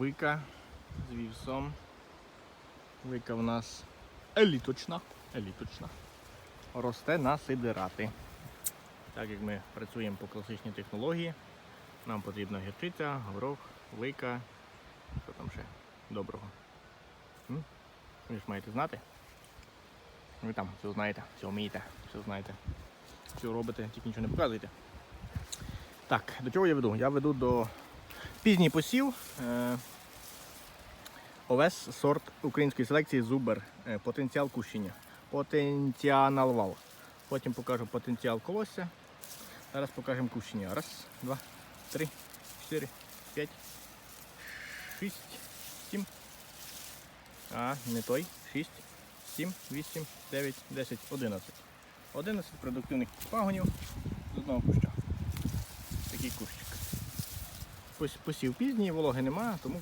Вика з вівсом. Вика в нас еліточна. Еліточна. Росте на сидирати. Так як ми працюємо по класичній технології, нам потрібна гірчиця, горох, вика. Що там ще доброго? Ви ж маєте знати. Ви там все знаєте, все вмієте, все знаєте. Все робите, тільки нічого не показуєте. Так, до чого я веду? Я веду до пізній посів. Овес сорт української селекції Зубер. Е, потенціал кущення. Потенціал вал. Потім покажу потенціал колосся. Зараз покажемо кущення. Раз, два, три, чотири, п'ять, шість, сім. А, не той. Шість, сім, вісім, дев'ять, десять, одинадцять. Одинадцять продуктивних пагонів з одного куща. Такий кущик. Посів пізній, вологи немає, тому